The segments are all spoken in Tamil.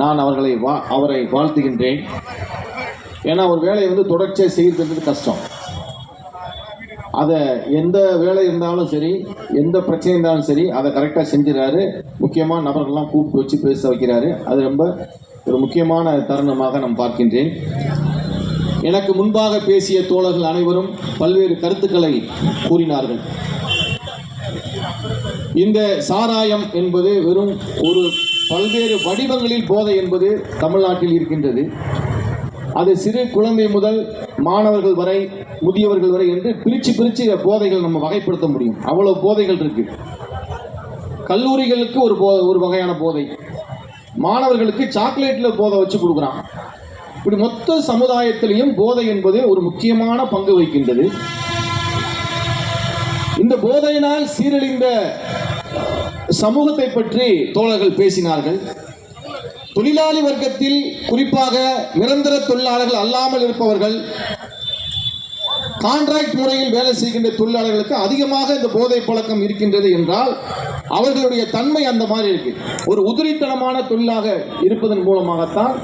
நான் அவர்களை வா அவரை வாழ்த்துகின்றேன். ஏன்னா ஒரு வேலையை வந்து தொடர்ச்சியாக செய்கிறது கஷ்டம். அதை எந்த வேலை இருந்தாலும் சரி எந்த பிரச்சனை இருந்தாலும் சரி அதை கரெக்டாக செஞ்சுறாரு முக்கியமான நபர்கள்லாம் கூப்பிட்டு வச்சு பேச வைக்கிறாரு. அது ரொம்ப ஒரு முக்கியமான தருணமாக நான் பார்க்கின்றேன். எனக்கு முன்பாக பேசிய தோழர்கள் அனைவரும் பல்வேறு கருத்துக்களை கூறினார்கள். இந்த சாராயம் என்பது வெறும் ஒரு பல்வேறு வடிவங்களில் போதை என்பது தமிழ்நாட்டில் இருக்கின்றது. அது சிறு குழந்தை முதல் மாணவர்கள் வரை முதியவர்கள் வரை என்று பிரித்து பிரித்து போதைகள் நம்ம வகைப்படுத்த முடியும். அவ்வளோ போதைகள் இருக்கு. கல்லூரிகளுக்கு ஒரு போ ஒரு வகையான போதை. மாணவர்களுக்கு சாக்லேட்டில் போதை வச்சு கொடுக்குறான் இப்படி மொத்த சமுதாயத்திலையும் போதை என்பது ஒரு முக்கியமான பங்கு வகிக்கின்றது. இந்த போதையினால் சீரழிந்த சமூகத்தை பற்றி தோழர்கள் பேசினார்கள். தொழிலாளி வர்க்கத்தில் குறிப்பாக நிரந்தர தொழிலாளர்கள் அல்லாமல் இருப்பவர்கள் கான்ட்ராக்ட் முறையில் வேலை செய்கின்ற தொழிலாளர்களுக்கு அதிகமாக இந்த போதை பழக்கம் இருக்கின்றது என்றால் அவர்களுடைய தன்மை அந்த மாதிரி இருக்கு. ஒரு உதிரித்தனமான தொழிலாக இருப்பதன் மூலமாகத்தான்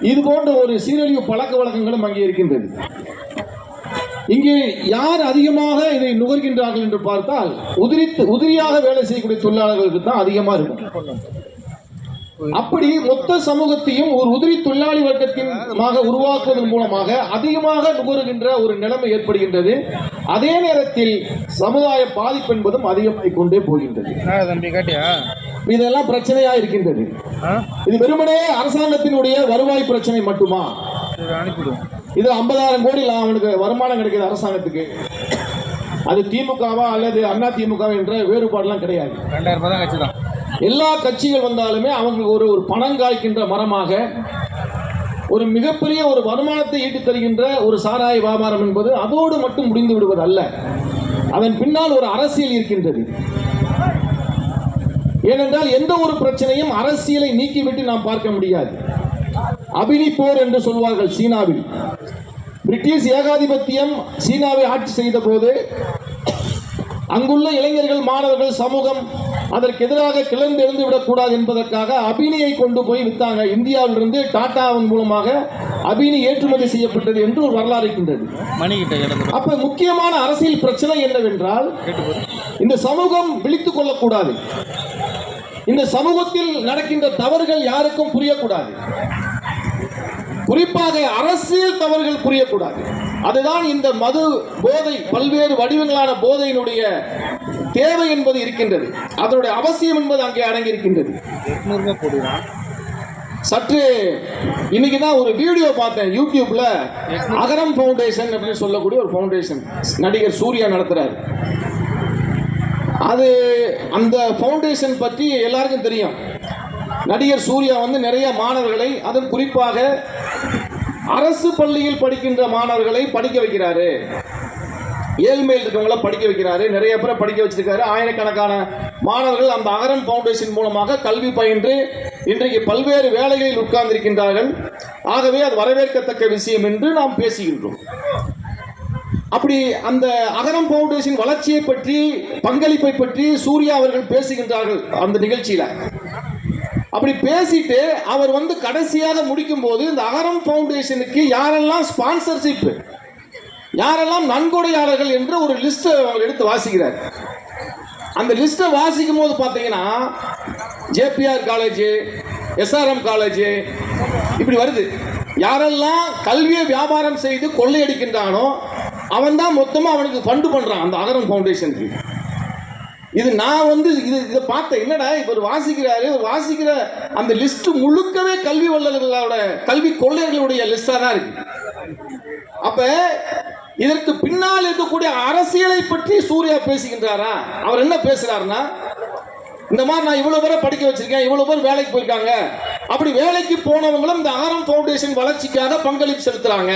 இது போன்ற ஒரு சீரழிவு பழக்க வழக்கங்களும் அங்கே இருக்கின்றது. இங்கே யார் அதிகமாக இதை நுகர்கின்றார்கள் என்று பார்த்தால் உதிரி உதிரியாக வேலை செய்யக்கூடிய தொழிலாளர்களுக்கு தான் அதிகமாக இருக்கும். அப்படி மொத்த சமூகத்தையும் ஒரு உதிரி தொழிலாளி வர்க்கத்தின்மாக உருவாக்குவதன் மூலமாக அதிகமாக நுகருகின்ற ஒரு நிலைமை ஏற்படுகின்றது. அதே நேரத்தில் சமுதாய பாதிப்பு என்பதும் அதிகமாகிக் கொண்டே போகின்றது. இதெல்லாம் பிரச்சனையா இருக்கின்றது. இது வெறுமனே அரசாங்கத்தினுடைய வருவாய் பிரச்சனை மட்டுமா? இது ஐம்பதாயிரம் கோடி அவனுக்கு வருமானம் கிடைக்குது அரசாங்கத்துக்கு. அது திமுகவா அல்லது அண்ணா திமுக என்ற வேறுபாடுலாம் கிடையாது. ரெண்டாயிரம் தான் கட்சி தான். எல்லா கட்சிகள் வந்தாலுமே அவங்களுக்கு ஒரு ஒரு பணம் காய்க்கின்ற மரமாக ஒரு மிகப்பெரிய ஒரு வருமானத்தை ஈட்டித் தருகின்ற ஒரு சாராய வியாபாரம் என்பது அதோடு மட்டும் முடிந்து விடுவது அல்ல. அதன் பின்னால் ஒரு அரசியல் இருக்கின்றது. ஏனென்றால் எந்த ஒரு பிரச்சனையும் அரசியலை நீக்கிவிட்டு நாம் பார்க்க முடியாது. அபினி போர் என்று சொல்வார்கள் சீனாவில். பிரிட்டிஷ் ஏகாதிபத்தியம் சீனாவை ஆட்சி செய்த போது அங்குள்ள இளைஞர்கள் மாணவர்கள் சமூகம் அதற்கு எதிராக கிளர்ந்து எழுந்து விடக்கூடாது என்பதற்காக அபினியை கொண்டு போய் வித்தாங்க. இந்தியாவிலிருந்து டாட்டாவின் மூலமாக அபினி ஏற்றுமதி செய்யப்பட்டது என்று ஒரு வரலாறு இருக்கின்றது. அப்ப முக்கியமான அரசியல் பிரச்சனை என்னவென்றால் இந்த சமூகம் விழித்துக் கொள்ளக்கூடாது. இந்த சமூகத்தில் நடக்கின்ற தவறுகள் யாருக்கும் புரியக்கூடாது. குறிப்பாக அரசியல் தவறுகள் புரியக்கூடாது. அதுதான் இந்த மது போதை பல்வேறு வடிவங்களான போதையினுடைய தேவை என்பது இருக்கின்றது. அதனுடைய அவசியம் என்பது அங்கே அடங்கி இருக்கின்றது சற்று இன்னைக்கு தான் ஒரு வீடியோ பார்த்தேன் யூடியூப்ல. அகரம் ஃபவுண்டேஷன் அப்படின்னு சொல்லக்கூடிய ஒரு ஃபவுண்டேஷன். நடிகர் சூர்யா நடத்துறாரு. அது அந்த ஃபவுண்டேஷன் பற்றி எல்லாருக்கும் தெரியும். நடிகர் சூர்யா வந்து நிறைய மாணவர்களை அதன் குறிப்பாக அரசு பள்ளியில் படிக்கின்ற மாணவர்களை படிக்க வைக்கிறாரு. ஏழ்மையில் இருக்கவங்கள படிக்க வைக்கிறாரு. நிறைய பேரை படிக்க வச்சிருக்காரு. ஆயிரக்கணக்கான மாணவர்கள் அந்த அகரம் ஃபவுண்டேஷன் மூலமாக கல்வி பயின்று இன்றைக்கு பல்வேறு வேலைகளில் உட்கார்ந்திருக்கின்றார்கள். ஆகவே அது வரவேற்கத்தக்க விஷயம் என்று நாம் பேசுகின்றோம். அப்படி அந்த அகரம் ஃபவுண்டேஷன் வளர்ச்சியை பற்றி பங்களிப்பை பற்றி சூர்யா அவர்கள் பேசுகின்றார்கள் அந்த நிகழ்ச்சியில். அப்படி பேசிட்டு அவர் வந்து கடைசியாக முடிக்கும் போது இந்த அகரம் ஃபவுண்டேஷனுக்கு யாரெல்லாம் ஸ்பான்சர்ஷிப் யாரெல்லாம் நன்கொடையாளர்கள் என்று ஒரு லிஸ்ட்டை அவர் எடுத்து வாசிக்கிறார். அந்த லிஸ்ட்டை வாசிக்கும் போது பார்த்தீங்கன்னா ஜேபிஆர் காலேஜ் எஸ்ஆர்எம் காலேஜ் இப்படி வருது. யாரெல்லாம் கல்வியை வியாபாரம் செய்து கொள்ளையடிக்கின்றானோ அவன் தான் மொத்தமாக அவனுக்கு ஃபண்டு பண்ணுறான் அந்த அகரம் ஃபவுண்டேஷனுக்கு. இது நான் வந்து இது இதை பார்த்தேன் என்னடா இவர் வாசிக்கிறாரு? வாசிக்கிற அந்த லிஸ்ட் முழுக்கவே கல்வி வல்லர்களோட கல்வி கொள்ளையர்களுடைய லிஸ்டாக தான் இருக்கு. அப்ப இதற்கு பின்னால் இருக்கக்கூடிய அரசியலை பற்றி சூர்யா பேசுகின்றாரா? அவர் என்ன பேசுறாருன்னா இந்த மாதிரி நான் இவ்வளவு பேரை படிக்க வச்சிருக்கேன் இவ்வளவு பேர் வேலைக்கு போயிருக்காங்க. அப்படி வேலைக்கு போனவங்களும் இந்த ஆரம் ஃபவுண்டேஷன் வளர்ச்சிக்காக பங்களிப்பு செலுத்துறாங்க.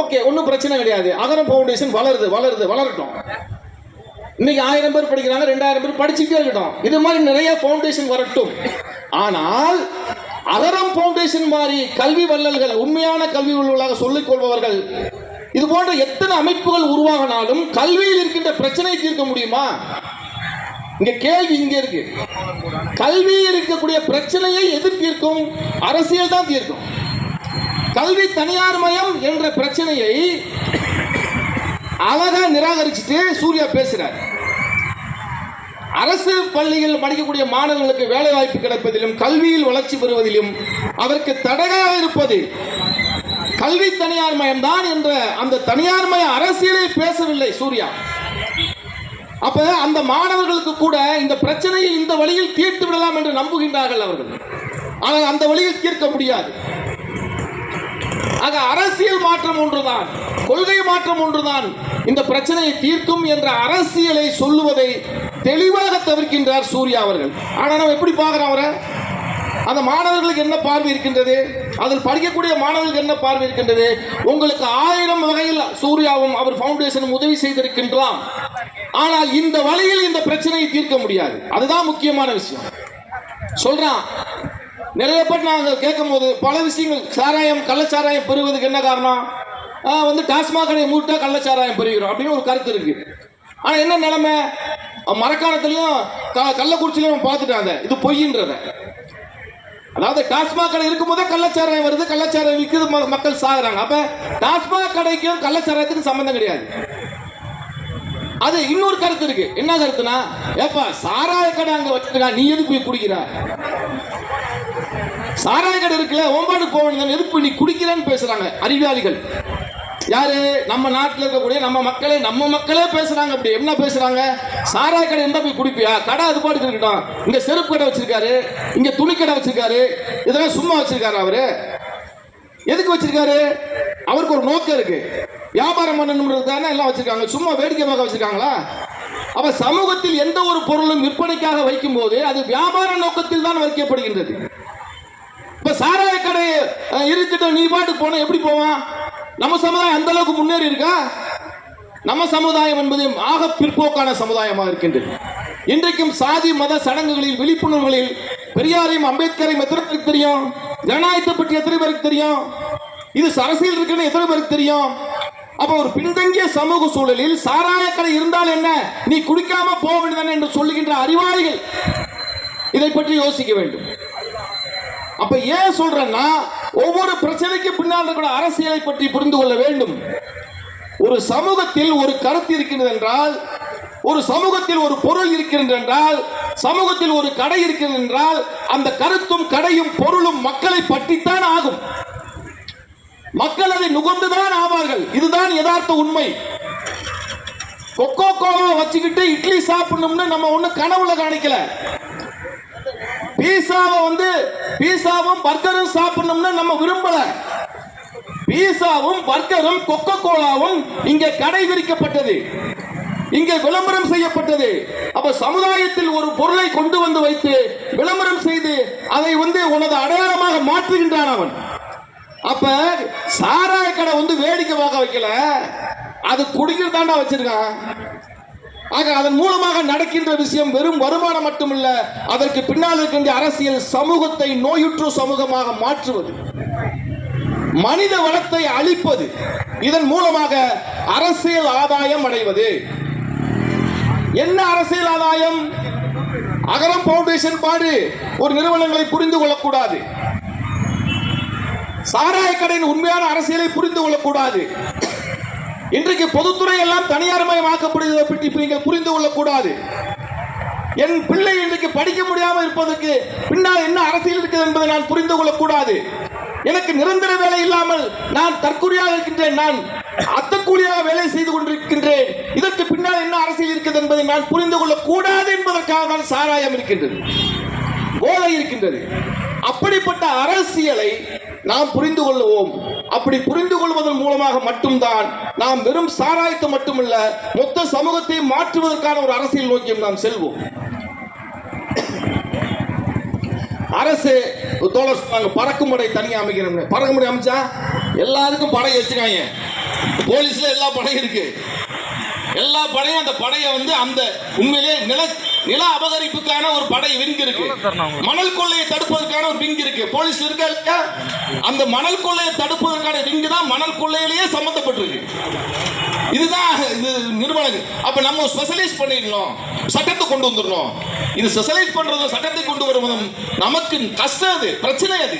ஓகே ஒன்றும் பிரச்சனை கிடையாது. அகரம் ஃபவுண்டேஷன் வளருது வளருது வளரட்டும். இன்னைக்கு ஆயிரம் பேர் படிக்கிறாங்க ரெண்டாயிரம் பேர் படிச்சுட்டே இருக்கட்டும். இது மாதிரி நிறைய ஃபவுண்டேஷன் வரட்டும். ஆனால் அகரம் ஃபவுண்டேஷன் மாதிரி கல்வி வள்ளல்கள் உண்மையான கல்வி வள்ளலாக சொல்லிக் கொள்பவர்கள் இது போன்ற எத்தனை அமைப்புகள் உருவாகினாலும் கல்வியில் இருக்கின்ற பிரச்சனை தீர்க்க முடியுமா? இங்க கேள்வி இங்க இருக்கு. கல்வியில் இருக்கக்கூடிய பிரச்சனையை எது தீர்க்கும்? அரசியல் தான் தீர்க்கும். கல்வி தனியார் மயம் என்ற பிரச்சனையை அழகா நிராகரிச்சுட்டு சூர்யா பேசுறார். அரசு பள்ளியில் படிக்கக்கூடிய மாணவர்களுக்கு வேலை வாய்ப்பு கிடைப்பதிலும் கல்வியில் வளர்ச்சி பெறுவதிலும் அதற்கு தடையாக இருப்பது கல்வி தனியார்மயம் தான் என்ற அந்த தனியார் மய அரசியலை பேசவில்லை சூர்யா. அப்ப அந்த மாணவர்களுக்கு கூட இந்த பிரச்சனையை இந்த வழியில் தீர்த்து விடலாம் என்று நம்புகின்றார்கள் அவர்கள். ஆனால் அந்த வழியில் தீர்க்க முடியாது. ஆக அரசியல் மாற்றம் ஒன்றுதான் கொள்கை மாற்றம் ஒன்றுதான் இந்த பிரச்சனையை தீர்க்கும் என்ற அரசியலை சொல்லுவதை தெளிவாக தவிர்க்கின்றார் சூர்யா அவர்கள். ஆனால் நம்ம எப்படி பார்க்குறோம் அவரை? அந்த மாணவர்களுக்கு என்ன பார்வை இருக்கின்றது? அதில் படிக்கக்கூடிய மாணவர்களுக்கு என்ன பார்வை இருக்கின்றது? உங்களுக்கு ஆயிரம் வகையில் சூர்யாவும் அவர் ஃபவுண்டேஷனும் உதவி செய்திருக்கின்றாம் ஆனால் இந்த வழியில் இந்த பிரச்சனையை தீர்க்க முடியாது. அதுதான் முக்கியமான விஷயம். சொல்றான் நிறைய பேர் நாங்கள் கேட்கும்போது பல விஷயங்கள் சாராயம் கள்ளச்சாராயம் பெறுவதுக்கு என்ன காரணம்? வந்து டாஸ்மாக் கடையை மூட்டா கள்ளச்சாராயம் பெறுகிறோம் அப்படின்னு ஒரு கருத்து இருக்கு. ஆனால் என்ன நிலைமை? மரக்காணத்துலையும் க கள்ளக்குறிச்சிலையும் பார்த்துட்டாங்க. இது பொய்ன்றத அதாவது டாஸ்மாக் கடை இருக்கும்போதே கள்ளச்சாராயம் வருது கள்ளச்சாராயம் விற்கிறது மக்கள் சாகுறாங்க. அப்ப டாஸ்மாக் கடைக்கும் கள்ளச்சாராயத்துக்கும் சம்பந்தம் கிடையாது. அது இன்னொரு கருத்து இருக்கு. என்ன கருத்துனா ஏப்பா சாராய கடை அங்க வச்சிருக்கா நீ எதுக்கு போய் குடிக்கிற? சாராய கடை இருக்குல்ல ஓம்பாடு போக வேண்டியது எதுக்கு நீ குடிக்கிறேன்னு பேசுறாங்க அறிவாளிகள் யாரு? நம்ம நாட்டில் இருக்கக்கூடிய நம்ம மக்களே நம்ம மக்களே பேசுறாங்க அப்படி. என்ன பேசுறாங்க? சாராய கடை இருந்தா போய் குடிப்பியா? கடை அது பாட்டுக்கு இருக்கட்டும். இங்க செருப்பு கடை வச்சிருக்காரு. இங்க துணி கடை வச்சிருக்காரு. இதெல்லாம் சும்மா வச்சிருக்காரு அவரு? எதுக்கு வச்சிருக்காரு? அவருக்கு ஒரு நோக்கம் இருக்கு. வியாபாரம் பண்ணணுன்றதுக்காக எல்லாம் வச்சிருக்காங்க. சும்மா வேடிக்கை பார்க்க வச்சிருக்காங்களா? அப்ப சமூகத்தில் எந்த ஒரு பொருளும் விற்பனைக்காக வைக்கும் போது அது வியாபார நோக்கத்தில் தான் வைக்கப்படுகின்றது. இப்ப சாராய கடை இருக்கட்டும். நீ பாட்டு போன எப்படி போவான்? நம்ம சமுதாயம் அந்த அளவுக்கு முன்னேறி இருக்கா? நம்ம சமுதாயம் என்பது ஆக பிற்போக்கான சமுதாயமாக இருக்கின்றது. இன்றைக்கும் சாதி மத சடங்குகளில் விழிப்புணர்வுகளில் பெரியாரையும் அம்பேத்கரையும் எத்தனை பேருக்கு தெரியும்? ஜனநாயகத்தை பற்றி எத்தனை பேருக்கு தெரியும்? இது அரசியல் இருக்குன்னு எத்தனை பேருக்கு தெரியும்? அப்ப ஒரு பின்தங்கிய சமூக சூழலில் சாராய கடை இருந்தால் என்ன? நீ குடிக்காம போக வேண்டியதானே என்று சொல்லுகின்ற அறிவாளிகள் இதை பற்றி யோசிக்க வேண்டும். அப்ப ஏன் சொல்றேன்னா ஒவ்வொரு பிரச்சனைக்கு பின்னால் இருக்கிற அரசியலை பற்றி புரிந்து கொள்ள வேண்டும். ஒரு சமூகத்தில் ஒரு கருத்து இருக்கின்றது என்றால் ஒரு சமூகத்தில் ஒரு பொருள் இருக்கின்றது என்றால் சமூகத்தில் ஒரு கடை இருக்கிறது என்றால் அந்த கருத்தும் கடையும் பொருளும் மக்களை பற்றித்தான் ஆகும். மக்கள் அதை நுகர்ந்துதான் ஆவார்கள். இதுதான் யதார்த்த உண்மை. கொக்கோ கோவா வச்சுக்கிட்டு இட்லி சாப்பிடணும்னு நம்ம ஒண்ணு கனவுல காணிக்கல. பீஸாவை வந்து பீஸாவும் பர்கரும் சாப்பிடணும்னு நம்ம விரும்பல. பீஸாவும் பர்கரும் கொக்கோ கோலாவும் இங்கே கடை விரிக்கப்பட்டது இங்கே விளம்பரம் செய்யப்பட்டது. அப்ப சமுதாயத்தில் ஒரு பொருளை கொண்டு வந்து வைத்து விளம்பரம் செய்து அதை வந்து உனது அடையாளமாக மாற்றுகின்றான் அவன். அப்ப சாராய கடை வந்து வேடிக்கை பார்க்க வைக்கல. அது குடிக்கிறதாண்டா வச்சிருக்கான். ஆக அதன் மூலமாக நடக்கின்ற விஷயம் வெறும் வருமானம் மட்டுமல்ல அதற்கு பின்னால் இருக்கின்ற அரசியல் சமூகத்தை நோயுற்று சமூகமாக மாற்றுவது மனித வளத்தை அழிப்பது இதன் மூலமாக அரசியல் ஆதாயம் அடைவது. என்ன அரசியல் ஆதாயம்? அகரம் பவுண்டேஷன் பாடு. ஒரு நிறுவனங்களை புரிந்து கொள்ளக்கூடாது. சாராய கடையின் உண்மையான அரசியலை புரிந்து கொள்ளக்கூடாது. இன்றைக்கு பொதுத்துறை எல்லாம் தனியார் மயமாக்கப்படுகிறத பற்றி நீங்கள் புரிந்து கொள்ளக்கூடாது. என் பிள்ளை இன்றைக்கு படிக்க முடியாமல் இருப்பதற்கு பின்னால் என்ன அரசியல் இருக்கிறது என்பதை நான் புரிந்து கொள்ளக்கூடாது. எனக்கு நிரந்தர வேலை இல்லாமல் நான் தற்கொலையாக இருக்கின்றேன் நான் அத்தக்கூலியாக வேலை செய்து கொண்டிருக்கின்றேன். இதற்கு பின்னால் என்ன அரசியல் இருக்கிறது என்பதை நான் புரிந்து கொள்ளக்கூடாது என்பதற்காக தான் சாராயம் இருக்கின்றது. போதை இருக்கின்றது. அப்படிப்பட்ட அரசியலை நாம் புரிந்து கொள்வோம் அப்படி புரிந்து கொள்வதன் மூலமாக மட்டும்தான் நாம் வெறும் சாராயத்தை மட்டுமல்ல மொத்த சமூகத்தை மாற்றுவதற்கான ஒரு அரசியல் நோக்கியும் நாம் செல்வோம். அரசு தோழர் சொன்னாங்க பறக்கும் படை தனியாக அமைக்கிறோம் பறக்கும் படை அமைச்சா? எல்லாருக்கும் படை வச்சுக்காங்க. போலீஸ்ல எல்லா படையும் இருக்கு. எல்லா படையும் அந்த படையை வந்து அந்த உண்மையிலே நில நில அபகரிப்புக்கான ஒரு படை விங்கு இருக்கு. மணல் கொள்ளையை தடுப்பதற்கான ஒரு விங்கு இருக்கு. போலீஸ் இருக்கா அந்த மணல் கொள்ளையை தடுப்பதற்கான விங்கு தான் மணல் கொள்ளையிலேயே சம்பந்தப்பட்டிருக்கு இதுதான் இது நிறுவனங்கள் அப்ப நம்ம ஸ்பெஷலைஸ் பண்ணிடணும். சட்டத்தை கொண்டு வந்துடணும். இது ஸ்பெஷலைஸ் பண்றதும் சட்டத்தை கொண்டு வருவதும் நமக்கு கஷ்டம் அது பிரச்சனை அது.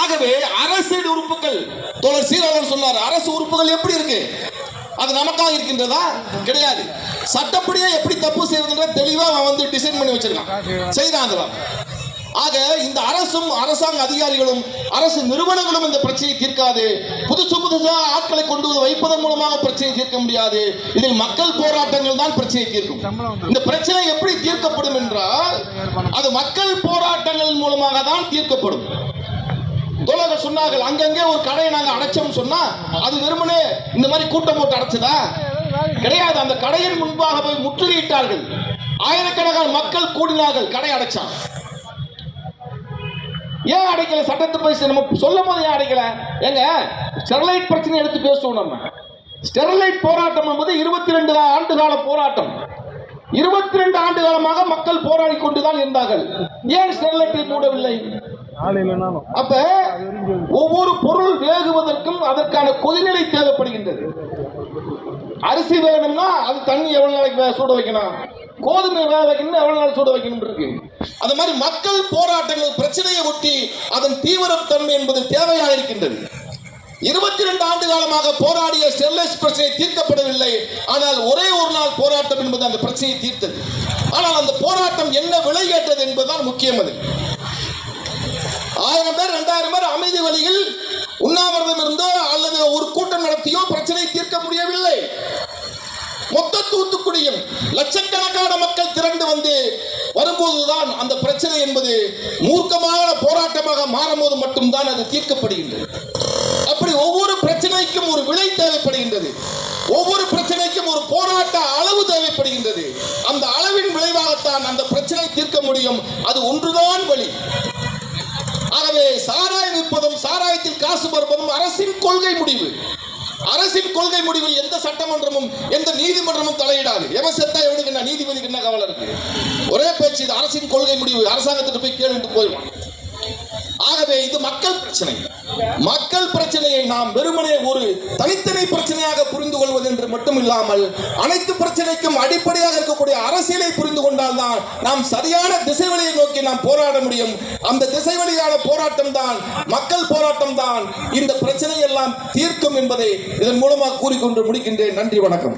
ஆகவே அரசு உறுப்புகள் தோழர் சீரகன் சொன்னார் அரசு உறுப்புகள் எப்படி இருக்கு? அது நமக்காக இருக்கின்றதா? கிடையாது. சட்டப்படியே எப்படி தப்பு செய்யறதுன்ற தெளிவா அவன் வந்து டிசைன் பண்ணி வச்சிருக்கான். செய்யறான் அதெல்லாம் ஆக இந்த அரசும் அரசாங்க அதிகாரிகளும் அரசு நிறுவனங்களும் இந்த பிரச்சனையை தீர்க்காது. புதுசு புதுசா ஆட்களை கொண்டு வந்து வைப்பதன் மூலமாக பிரச்சனையை தீர்க்க முடியாது. இதில் மக்கள் போராட்டங்கள் தான் பிரச்சனையை தீர்க்கும். இந்த பிரச்சனை எப்படி தீர்க்கப்படும் என்றால் அது மக்கள் போராட்டங்கள் மூலமாக தான் தீர்க்கப்படும். தோழர்கள் சொன்னார்கள் அங்கங்கே ஒரு கடையை நாங்கள் அடைச்சோம்னு சொன்னா அது வெறுமனே இந்த மாதிரி கூட்டம் போட்டு அடைச்சதா? கிடையாது அந்த கடையின் முன்பாக போய் முற்றுகையிட்டார்கள். ஆயிரக்கணக்கான மக்கள் கூடினார்கள் கடை அடைச்சான். ஏன் அடைக்கல? சட்டத்தை போய் நம்ம சொல்லும் போது ஏன் அடைக்கல? ஏங்க ஸ்டெர்லைட் பிரச்சனை எடுத்து பேசுவோம் நம்ம. ஸ்டெர்லைட் போராட்டம் என்பது இருபத்தி ரெண்டு ஆண்டு கால போராட்டம். இருபத்தி ரெண்டு ஆண்டு காலமாக மக்கள் போராடி கொண்டுதான் இருந்தார்கள். ஏன் ஸ்டெர்லைட்டை மூடவில்லை? அப்ப ஒவ்வொரு பொருள் வேகுவதற்கும் அதற்கான கொதிநிலை தேவைப்படுகின்றது. அரிசி வேணும்னா அது தண்ணி எவ்வளவு நாளைக்கு சூட வைக்கணும்? கோதுமை வேக வைக்கணும் எவ்வளவு நாள் சூட வைக்கணும் இருக்கு. அந்த மாதிரி மக்கள் போராட்டங்கள் பிரச்சனையை ஒட்டி அதன் தீவிரத்தன்மை என்பது தேவையாக இருக்கின்றது. இருபத்தி ரெண்டு ஆண்டு காலமாக போராடிய ஸ்டெர்லைஸ் பிரச்சனை தீர்க்கப்படவில்லை. ஆனால் ஒரே ஒரு நாள் போராட்டம் என்பது அந்த பிரச்சனையை தீர்த்தது. ஆனால் அந்த போராட்டம் என்ன விலை கேட்டது என்பதுதான் முக்கியம் அது. ஆயிரம் பேர் ரெண்டாயிரம் பேர் அமைதி வழியில் உண்ணாவிரதம் இருந்தோ அல்லது ஒரு கூட்டம் நடத்தியோ பிரச்சனை தீர்க்க முடியவில்லை. மொத்த தூத்துக்குடியும் லட்சக்கணக்கான மக்கள் திரண்டு வந்து வரும்போதுதான் அந்த பிரச்சனை என்பது மூர்க்கமான போராட்டமாக மாறும்போது மட்டும்தான் அது தீர்க்கப்படுகின்றது. அப்படி ஒவ்வொரு பிரச்சனைக்கும் ஒரு விலை தேவைப்படுகின்றது. ஒவ்வொரு பிரச்சனைக்கும் ஒரு போராட்ட அளவு தேவைப்படுகின்றது. அந்த அளவின் விளைவாகத்தான் அந்த பிரச்சனை தீர்க்க முடியும். அது ஒன்றுதான் வழி. ஆகவே சாராயம் விற்பதும் சாராயத்தில் காசு பருப்பதும் அரசின் கொள்கை முடிவு. அரசின் கொள்கை முடிவில் எந்த சட்டமன்றமும் எந்த நீதிமன்றமும் தலையிடாது. எவன் செத்தா எவனுக்கு என்ன? நீதிபதிக்கு என்ன கவலை இருக்கு? ஒரே பேச்சு இது அரசின் கொள்கை முடிவு. அரசாங்கத்துக்கு போய் கேளுட்டு போயிடுவான். ஆகவே இது மக்கள் பிரச்சனை. மக்கள் பிரச்சனையை நாம் வெறுமனே ஒரு தனித்தனி பிரச்சனையாக புரிந்து கொள்வது என்று மட்டும் இல்லாமல் அனைத்து பிரச்சனைக்கும் அடிப்படையாக இருக்கக்கூடிய அரசியலை புரிந்து கொண்டால்தான் நாம் சரியான திசை வழியை நோக்கி நாம் போராட முடியும். அந்த திசை வழியான போராட்டம் தான் மக்கள் போராட்டம் தான் இந்த பிரச்சனை எல்லாம் தீர்க்கும் என்பதை இதன் மூலமாக கூறிக்கொண்டு முடிக்கின்றேன். நன்றி வணக்கம்.